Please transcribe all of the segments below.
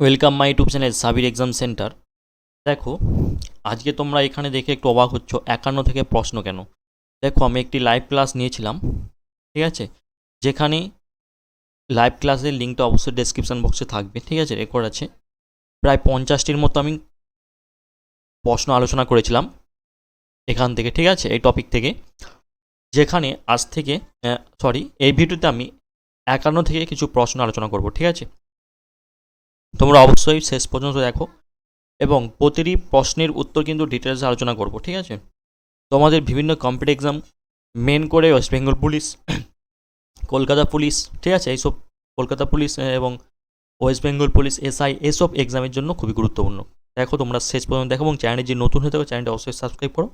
Welcome my YouTube channel Sabir exam centre দেখো, আজকে তোমরা এখানে দেখে একটু অবাক হচ্ছ, একান্ন থেকে প্রশ্ন কেন? দেখো, আমি একটি লাইভ ক্লাস নিয়েছিলাম, ঠিক আছে? যেখানে লাইভ ক্লাসের লিঙ্কটা অবশ্যই ডেসক্রিপশন বক্সে থাকবে, ঠিক আছে? রেকর্ড আছে। প্রায় পঞ্চাশটির মতো আমি প্রশ্ন আলোচনা করেছিলাম এখান থেকে, ঠিক আছে? এই টপিক থেকে। যেখানে আজ থেকে সরি এই ভিডিওতে আমি একান্ন থেকে কিছু প্রশ্ন আলোচনা করব, ঠিক আছে? তোমরা অবশ্যই শেষ পর্যন্ত দেখো। এবং প্রতিটি প্রশ্নের উত্তর কিন্তু ডিটেলসে আলোচনা করব, ঠিক আছে? তোমাদের বিভিন্ন কম্পিটিভ এক্সাম মেন করে West Bengal police Kolkata police ঠিক আছে? এইসব কলকাতা পুলিশ এবং ওয়েস্ট বেঙ্গল পুলিশ এসআই এসব এক্সামের জন্য খুবই গুরুত্বপূর্ণ। দেখো, তোমরা শেষ পর্যন্ত দেখো, এবং চ্যানেলে যে নতুন হয়ে থাকো চ্যানেলটা অবশ্যই সাবস্ক্রাইব করো,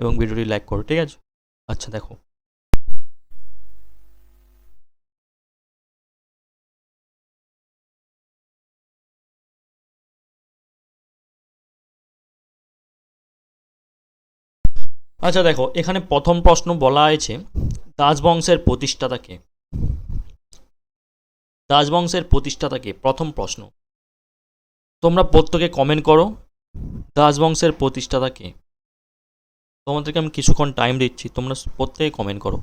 এবং ভিডিওটি লাইক করো, ঠিক আছে? আচ্ছা দেখো। আচ্ছা দেখো, এখানে প্রথম প্রশ্ন বলা হয়েছে দাসবংশের প্রতিষ্ঠাতাকে দাসবংশের প্রতিষ্ঠাতাকে প্রথম প্রশ্ন। তোমরা প্রত্যেকে কমেন্ট করো দাসবংশের প্রতিষ্ঠাতাকে তোমাদেরকে আমি কিছুক্ষণ টাইম দিচ্ছি, তোমরা প্রত্যেকে কমেন্ট করো।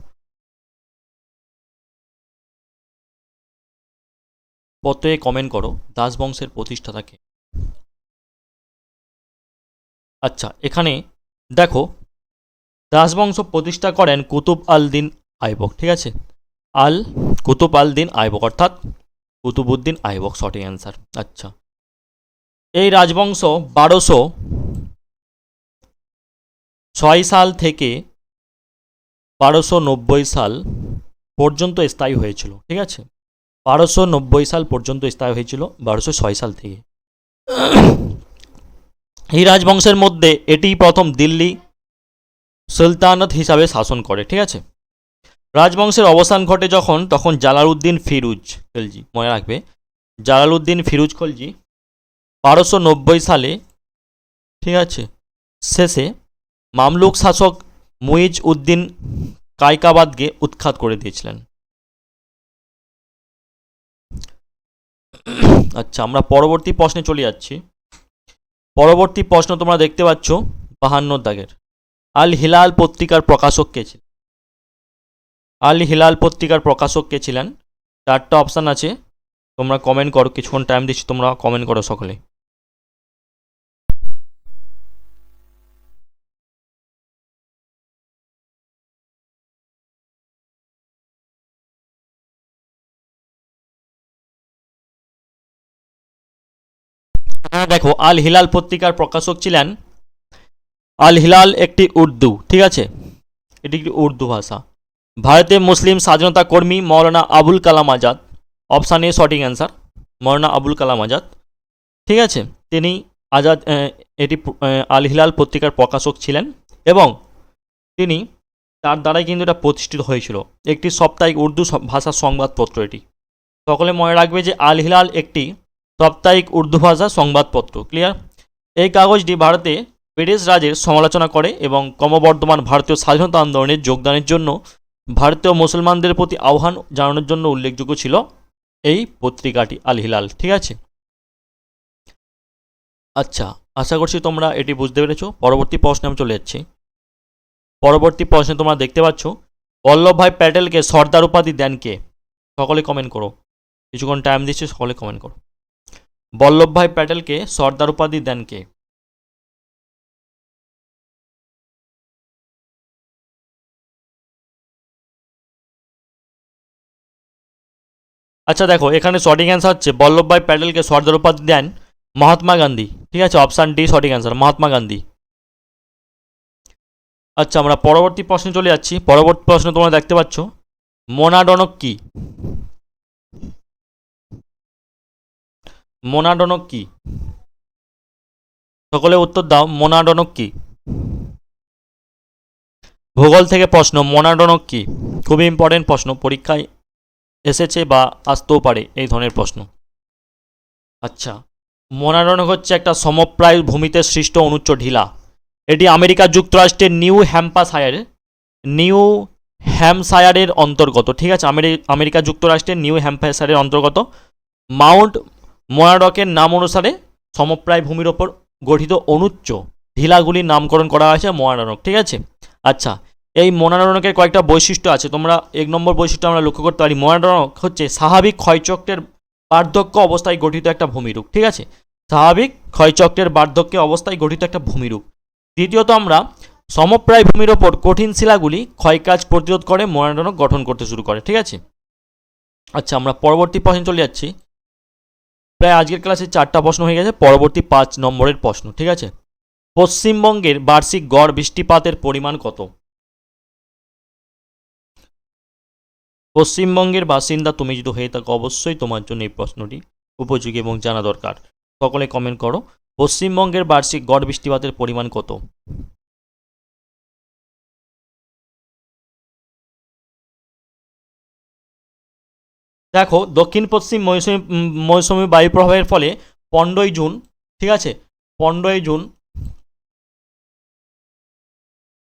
প্রত্যেকে কমেন্ট করো দাসবংশের প্রতিষ্ঠাতাকে আচ্ছা এখানে দেখো দাসবংশ প্রতিষ্ঠা করেন কুতুব আল দিন আইবক, ঠিক আছে? আল, কুতুব আল দিন আইবক, অর্থাৎ কুতুবুদ্দিন আইবক সঠিক অ্যান্সার আচ্ছা। এই রাজবংশ বারোশো ছয় সাল থেকে বারোশো নব্বই সাল পর্যন্ত স্থায়ী হয়েছিল, ঠিক আছে? বারোশো নব্বই সাল পর্যন্ত স্থায়ী হয়েছিল, বারোশো ছয় সাল থেকে। এই রাজবংশের মধ্যে এটিই প্রথম দিল্লি সুলতানত হিসাবে শাসন করে, ঠিক আছে? রাজবংশের অবসান ঘটে যখন, তখন জালালউদ্দিন ফিরুজ, খলজি, মনে রাখবে, জালালউদ্দিন ফিরুজ খলজি, বারোশো নব্বই সালে, ঠিক আছে, শেষে মামলুক শাসক মুইজ উদ্দিন কায়কাবাদকে উৎখাত করে দিয়েছিলেন। আচ্ছা আমরা পরবর্তী প্রশ্নে চলে যাচ্ছি। পরবর্তী প্রশ্ন তোমরা দেখতে পাচ্ছ, বাহান্ন দাগের। আল হিলাল পত্রিকার প্রকাশক কে ছিলেন? আল হিলাল পত্রিকার প্রকাশক কে ছিলেন? চারটা অপশান আছে। তোমরা কমেন্ট করো, কিছুক্ষণ টাইম দিচ্ছি, তোমরা কমেন্ট করো সকলে। হ্যাঁ দেখো, আল হিলাল পত্রিকার প্রকাশক ছিলেন আল হিলাল একটি উর্দু, ঠিক আছে? এটি একটি উর্দু ভাষা। ভারতের মুসলিম স্বাধীনতা কর্মী মৌলানা আবুল কালাম আজাদ। অপশান এ সঠিক অ্যান্সার মৌলানা আবুল কালাম আজাদ। ঠিক আছে? তিনি আজাদ এটি আল হিলাল পত্রিকার প্রকাশক ছিলেন এবং তিনি তার দ্বারাই কিন্তু এটা প্রতিষ্ঠিত হয়েছিল। একটি সাপ্তাহিক উর্দু ভাষার সংবাদপত্র এটি। সকলে মনে রাখবে যে আল হিলাল একটি সাপ্তাহিক উর্দু ভাষা সংবাদপত্র ক্লিয়ার এই কাগজটি ভারতে ব্রিটিশ রাজের সমালোচনা করে এবং ক্রমবর্ধমান ভারতীয় স্বাধীনতা আন্দোলনে যোগদানের জন্য ভারতীয় মুসলমানদের প্রতি আহ্বান জানানোর জন্য উল্লেখযোগ্য ছিল এই পত্রিকাটি আল হিলাল। ঠিক আছে? আচ্ছা আশা করছি তোমরা এটি বুঝতে পেরেছ। পরবর্তী প্রশ্নে আমি চলে যাচ্ছি। পরবর্তী প্রশ্নে তোমরা দেখতে পাচ্ছ বল্লভভাই প্যাটেলকে সর্দার উপাধি দেন কে? সকলে কমেন্ট করো। কিছুক্ষণ টাইম দিচ্ছি, সকলে কমেন্ট করো। বল্লভভাই প্যাটেলকে সর্দার উপাধি দেন কে? আচ্ছা দেখো, এখানে সঠিক অ্যান্সার হচ্ছে বল্লভভাই প্যাটেলকে সর্দার উপাধি দেন মহাত্মা গান্ধী। ঠিক আছে অপশান ডি সঠিক অ্যান্সার মহাত্মা গান্ধী। আচ্ছা আমরা পরবর্তী প্রশ্নে চলে যাচ্ছি। পরবর্তী প্রশ্ন তোমরা দেখতে পাচ্ছ। মোনাডনক কি? মোনাডনক কি? সকলে উত্তর দাও, মোনাডনক কি? ভূগোল থেকে প্রশ্ন, মোনাডনক কি? খুবই ইম্পর্টেন্ট প্রশ্ন, পরীক্ষায় এসেছে বা আসতেও পারে এই ধরনের প্রশ্ন। আচ্ছা মোনাডনক হচ্ছে একটা সমপ্রায় ভূমিতে সৃষ্ট অনুচ্চ ঢিলা। এটি আমেরিকা যুক্তরাষ্ট্রের নিউ হ্যাম্পাশায়ার, নিউ হ্যামশায়ারের অন্তর্গত। ঠিক আছে, আমেরি- আমেরিকা যুক্তরাষ্ট্রের নিউ হ্যাম্পশায়ারের অন্তর্গত। মাউন্ট মনারকের নাম অনুসারে সমপ্রায় ভূমির ওপর গঠিত অনুচ্চ ঢিলাগুলির নামকরণ করা হয়েছে মহানানক ঠিক আছে? আচ্ছা এই মহানানকের কয়েকটা বৈশিষ্ট্য আছে। তোমরা এক নম্বর বৈশিষ্ট্য আমরা লক্ষ্য করতে পারি মহানানক হচ্ছে স্বাভাবিক ক্ষয়চক্রের বার্ধক্য অবস্থায় গঠিত একটা ভূমিরূপ, ঠিক আছে? স্বাভাবিক ক্ষয়চক্রের বার্ধক্য অবস্থায় গঠিত একটা ভূমিরূপ। দ্বিতীয়ত আমরা সমপ্রায় ভূমির ওপর কঠিন শিলাগুলি ক্ষয়কাজ প্রতিরোধ করে মহানানক গঠন করতে শুরু করে, ঠিক আছে? আচ্ছা আমরা পরবর্তী প্রশ্নে চলে যাচ্ছি। প্রায় আজকের ক্লাসে চারটা প্রশ্ন হয়ে গেছে, পরবর্তী পাঁচ নম্বরের প্রশ্ন, ঠিক আছে? পশ্চিমবঙ্গের বার্ষিক গড় বৃষ্টিপাতের পরিমাণ কত? পশ্চিমবঙ্গের বাসিন্দা তুমি যদি হয়ে থাকো, অবশ্যই তোমার জন্য এই প্রশ্নটি উপযোগী এবং জানা দরকার। সকলে কমেন্ট করো। পশ্চিমবঙ্গের বার্ষিক গড় বৃষ্টিপাতের পরিমাণ কত? দেখো, দক্ষিণ পশ্চিম মৌসুমী মৌসুমী বায়ু প্রভাবের ফলে পনেরোই জুন, ঠিক আছে? পনেরোই জুন,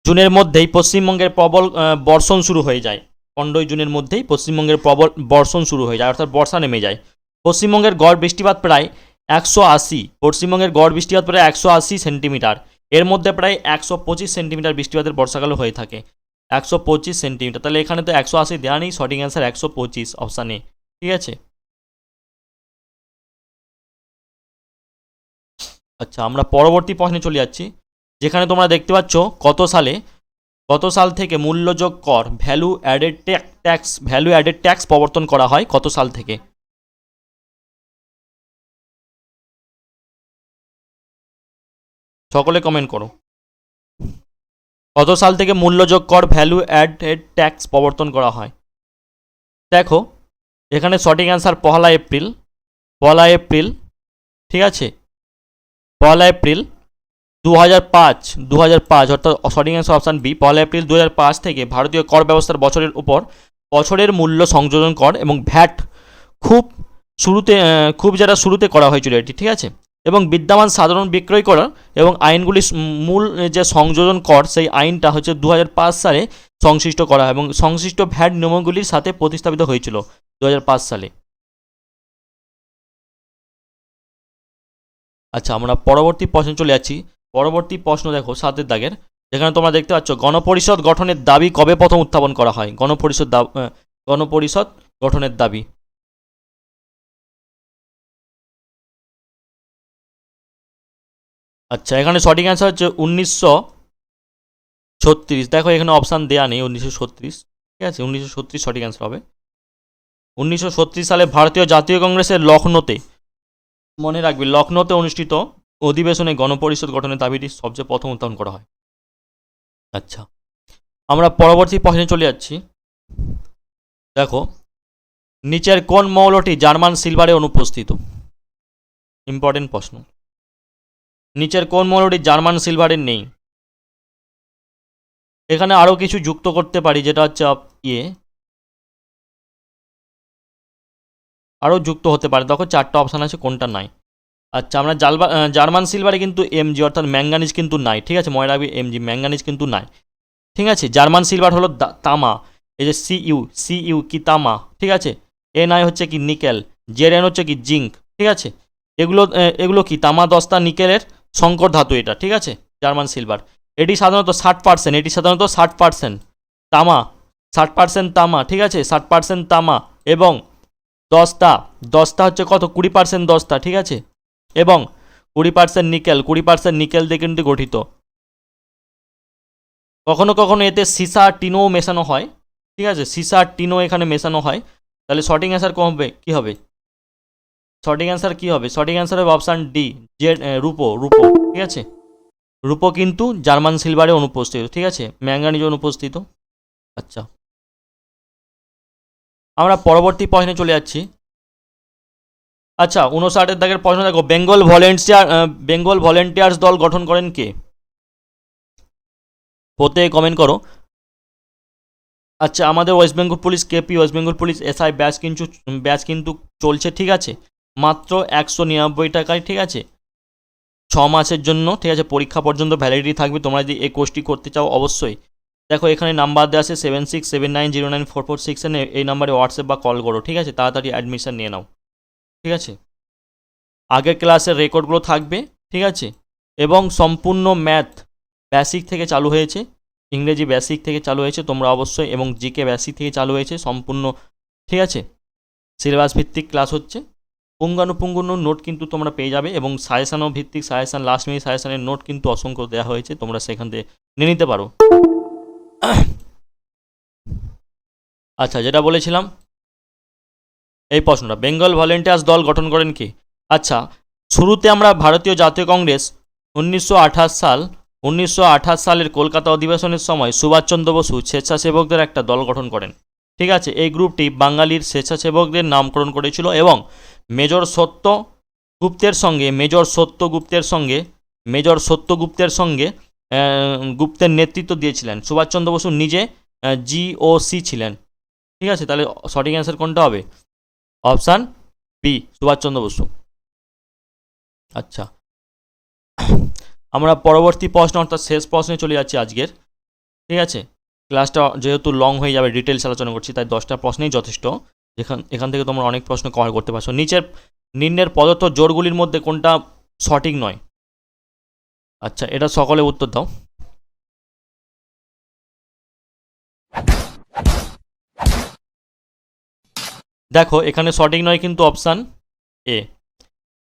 জুনের মধ্যেই পশ্চিমবঙ্গের প্রবল বর্ষণ শুরু হয়ে যায়। পনেরোই জুনের মধ্যেই পশ্চিমবঙ্গের প্রবল বর্ষণ শুরু হয়ে যায়, অর্থাৎ বর্ষা নেমে যায়। পশ্চিমবঙ্গের গড় বৃষ্টিপাত প্রায় একশো আশি, পশ্চিমবঙ্গের গড় বৃষ্টিপাত প্রায় একশো আশি সেন্টিমিটার। এর মধ্যে প্রায় একশো পঁচিশ সেন্টিমিটার বৃষ্টিপাতের বর্ষাকালে হয়ে থাকে। একশো পঁচিশ সেন্টিমিটার, তাহলে এখানে তো একশো আশি দেওয়া নেই, সঠিক অ্যান্সার একশো পঁচিশ অপশান ঠিক আছে? আচ্ছা আমরা পরবর্তী প্রশ্নে চলে যাচ্ছি। যেখানে তোমরা দেখতে পাচ্ছ, কত সালে কত সাল থেকে মূল্যযোগ কর value added tax value added tax প্রবর্তন করা হয় কত সাল থেকে। সকলে কমেন্ট করো। কত সাল থেকে মূল্যযোগ কর ভ্যালু অ্যাডেড ট্যাক্স প্রবর্তন করা হয়। দেখো, এখানে সঠিক অ্যান্সার পহলা এপ্রিল পহলা এপ্রিল, ঠিক আছে? পয়লা এপ্রিল দু হাজার পাঁচ দু হাজার পাঁচ, অর্থাৎ সঠিক অ্যান্সার অপশান বি পয়লা এপ্রিল দু হাজার পাঁচ থেকে ভারতীয় কর ব্যবস্থার বছরের উপর বছরের মূল্য সংযোজন কর এবং ভ্যাট খুব শুরুতে খুব যারা শুরুতে করা হয়েছিল এটি, ঠিক আছে? এবং বিদ্যমান সাধারণ বিক্রয় করা এবং আইনগুলি মূল যে সংযোজন কর, সেই আইনটা হচ্ছে দু হাজার পাঁচ সালে সংশ্লিষ্ট করা এবং সংশ্লিষ্ট ভ্যাট নিয়মগুলির সাথে প্রতিস্থাপিত হয়েছিল দু হাজার পাঁচ সালে। আচ্ছা আমরা পরবর্তী প্রশ্নে চলে যাচ্ছি। পরবর্তী প্রশ্ন দেখো সাতের দাগের, যেখানে তোমরা দেখতে পাচ্ছ, গণপরিষদ গঠনের দাবি কবে প্রথম উত্থাপন করা হয়? গণপরিষদ গণপরিষদ গঠনের দাবি। আচ্ছা এখানে সঠিক অ্যান্সার হচ্ছে উনিশশো ছত্রিশ। দেখো এখানে অপশান দেওয়া নেই, উনিশশো ছত্রিশ। ঠিক আছে, উনিশশো ছত্রিশ সঠিক অ্যান্সার হবে। উনিশশো ছত্রিশ সালে ভারতীয় জাতীয় কংগ্রেসের লখনৌতে, মনে রাখবি, লখনৌতে অনুষ্ঠিত অধিবেশনে গণপরিষদ গঠনের দাবিটি সবচেয়ে প্রথম উত্থাপন করা হয়। আচ্ছা আমরা পরবর্তী প্রশ্নে চলে যাচ্ছি। দেখো, নিচের কোন মৌলটি জার্মান সিলভারে অনুপস্থিত? ইম্পর্টেন্ট প্রশ্ন। নিচের কোন মৌলটি জার্মান সিলভারের নেই? এখানে আরও কিছু যুক্ত করতে পারি, যেটা হচ্ছে ইয়ে। আরও যুক্ত হতে পারে। দেখো, চারটা অপশান আছে, কোনটা নাই? আচ্ছা আমরা জালবা জার্মান সিলভারে কিন্তু এমজি, অর্থাৎ ম্যাঙ্গানিজ কিন্তু নাই, ঠিক আছে? মনে রাখবি এমজি, ম্যাঙ্গানিজ কিন্তু নাই। ঠিক আছে? জার্মান সিলভার হলো তামা, এই যে সি ইউ সি ইউ কি তামা, ঠিক আছে? এন আই হচ্ছে কি নিকেল জেড এন হচ্ছে কি জিঙ্ক, ঠিক আছে? এগুলো এগুলো কি? তামা, দস্তা, নিকেলের সংকর ধাতু এটা, ঠিক আছে? German silver. এটি সাধারণত ষাট পার্সেন্ট, এটি সাধারণত ষাট পার্সেন্ট। তামা, ষাট পার্সেন্ট তামা, ঠিক আছে? ষাট পার্সেন্ট তামা এবং দস্তা দস্তা হচ্ছে কত? কুড়ি পার্সেন্ট দস্তা, ঠিক আছে? এবং কুড়ি পার্সেন্ট নিকেল, কুড়ি পার্সেন্ট নিকেল দিয়ে কিন্তু গঠিত। কখনো কখনো এতে সিসা টিনও মেশানো হয়। ঠিক আছে? সিসা টিনও এখানে মেশানো হয়। তাহলে সঠিক অ্যান্সার কম হবে? কী হবে? সঠিক অ্যান্সার কী হবে? সঠিক অ্যান্সার হবে অপশান ডি যে রূপো রূপো। ঠিক আছে? রূপো কিন্তু জার্মান সিলভারে অনুপস্থিত। ঠিক আছে? ম্যাঙ্গানিজ অনুপস্থিত। আচ্ছা। আমরা পরবর্তী প্রশ্নে চলে যাচ্ছি। আচ্ছা উনষাটের দাগের প্রশ্ন দেখো। বেঙ্গল ভলেন্টিয়ার বেঙ্গল ভলেন্টিয়ার্স দল গঠন করেন কে? হতে কমেন্ট করো। আচ্ছা আমাদের West Bengal police, KP, West Bengal police, SI batch কিন্তু ব্যাচ কিন্তু চলছে, ঠিক আছে? মাত্র একশো নিরানব্বই টাকায়, ঠিক আছে? ছ মাসের জন্য, ঠিক আছে? পরীক্ষা পর্যন্ত ভ্যালিডিটি থাকবে। তোমরা যদি এই কোর্সটি করতে চাও, অবশ্যই। দেখো, এখানে নাম্বার দেওয়া আছে seven six seven nine zero nine four four six এই নাম্বারে হোয়াটসঅ্যাপ বা কল করো, ঠিক আছে? তাড়াতাড়ি অ্যাডমিশন নিয়ে নাও। ঠিক আছে? আগের ক্লাসের রেকর্ডগুলো থাকবে, ঠিক আছে? এবং সম্পূর্ণ ম্যাথ বেসিক থেকে চালু হয়েছে, ইংরেজি বেসিক থেকে চালু হয়েছে, তোমরা অবশ্যই এবং জিকে বেসিক থেকে চালু হয়েছে, সম্পূর্ণ, ঠিক আছে? সিলেবাস ভিত্তিক ক্লাস হচ্ছে। পুঙ্গানুপুঙ্গানু নোট কিন্তু তোমরা পেয়ে যাবে এবং সাজেশানও ভিত্তিক সাজেশান লাস্ট মিনিট সাজেশানের নোট কিন্তু অসংখ্য দেওয়া হয়েছে, তোমরা সেখান থেকে নিয়ে নিতে পারো। আচ্ছা যেটা বলেছিলাম এই প্রশ্নটা বেঙ্গল ভলেন্টিয়ার্স দল গঠন করেন কে? আচ্ছা শুরুতে আমরা ভারতীয় জাতীয় কংগ্রেস উনিশশো আঠাশ সাল, উনিশশো আঠাশ সালের কলকাতা অধিবেশনের সময় সুভাষচন্দ্র বসু স্বেচ্ছাসেবকদের একটা দল গঠন করেন। ঠিক আছে, এই গ্রুপটি বাঙালির স্বেচ্ছাসেবকদের নামকরণ করেছিল এবং মেজর সত্য গুপ্তের সঙ্গে, মেজর সত্যগুপ্তের সঙ্গে, মেজর সত্যগুপ্তের সঙ্গে গুপ্তের নেতৃত্ব দিয়েছিলেন। সুভাষচন্দ্র বসু নিজে জিওসি ছিলেন। ঠিক আছে, তাহলে সঠিক অ্যান্সার কোনটা হবে? Option B, Subhash Chandra Basu. আচ্ছা। আমরা পরবর্তী প্রশ্ন, অর্থাৎ শেষ প্রশ্নে চলে যাচ্ছি আজকের। ঠিক আছে? ক্লাসটা যেহেতু লং হয়ে যাবে ডিটেলস আলোচনা করছি, তাই দশটা প্রশ্নেই যথেষ্ট। এখান এখান থেকে তোমরা অনেক প্রশ্ন কভার করতে পারছ। নিচের নিম্নের পদার্থ জোরগুলির মধ্যে কোনটা সঠিক নয়? আচ্ছা এটা সকলে উত্তর দাও। দেখো, এখানে সঠিক নয় কিন্তু অপশান এ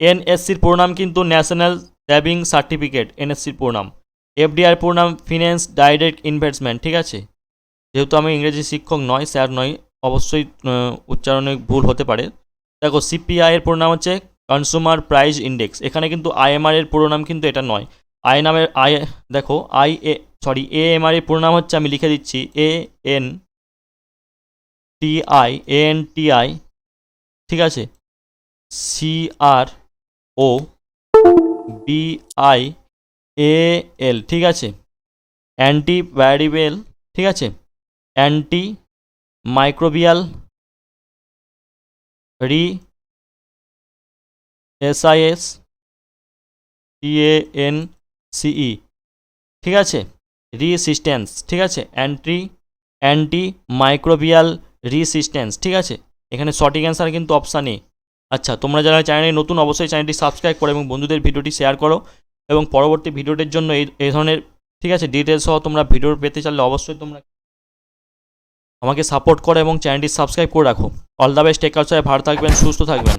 এনএসসির পুরোনাম কিন্তু ন্যাশনাল সেভিং সার্টিফিকেট এনএসসির পুরোনাম। এফডিআর পুরোনাম ফিন্যান্স ডাইরেক্ট ইনভেস্টমেন্ট ঠিক আছে? যেহেতু আমি ইংরেজি শিক্ষক নয়, স্যার নয়, অবশ্যই উচ্চারণে ভুল হতে পারে। দেখো সিপিআই এর পুরোনাম হচ্ছে কনজিউমার প্রাইস ইন্ডেক্স এখানে কিন্তু আইএমআর এর পুরো নাম কিন্তু এটা নয়। আই নামের আই দেখো I A sorry A M R এর পুরো নাম হচ্ছে, আমি লিখে দিচ্ছি A N T I A N T I ঠিক আছে? C R O B I A L ঠিক আছে? অ্যান্টি ভ্যারিবেল ঠিক আছে? Anti microbial re SIS TAN CE ঠিক আছে? রিসিস্টেন্স ঠিক আছে? অ্যান্টি অ্যান্টি মাইক্রোবিয়াল রিসিস্টেন্স ঠিক আছে? এখানে সঠিক অ্যান্সার কিন্তু অপশান এ আচ্ছা তোমরা যারা চ্যানেলে নতুন, অবশ্যই চ্যানেলটি সাবস্ক্রাইব করো এবং বন্ধুদের ভিডিওটি শেয়ার করো এবং পরবর্তী ভিডিওটির জন্য এই এই ধরনের, ঠিক আছে ডিটেলস সহ তোমরা ভিডিও পেতে চাইলে অবশ্যই তোমরা আমাকে সাপোর্ট করো এবং চ্যানেলটি সাবস্ক্রাইব করে রাখো। অল দ্য বেস্ট টেক ভালো থাকবেন, সুস্থ থাকবেন।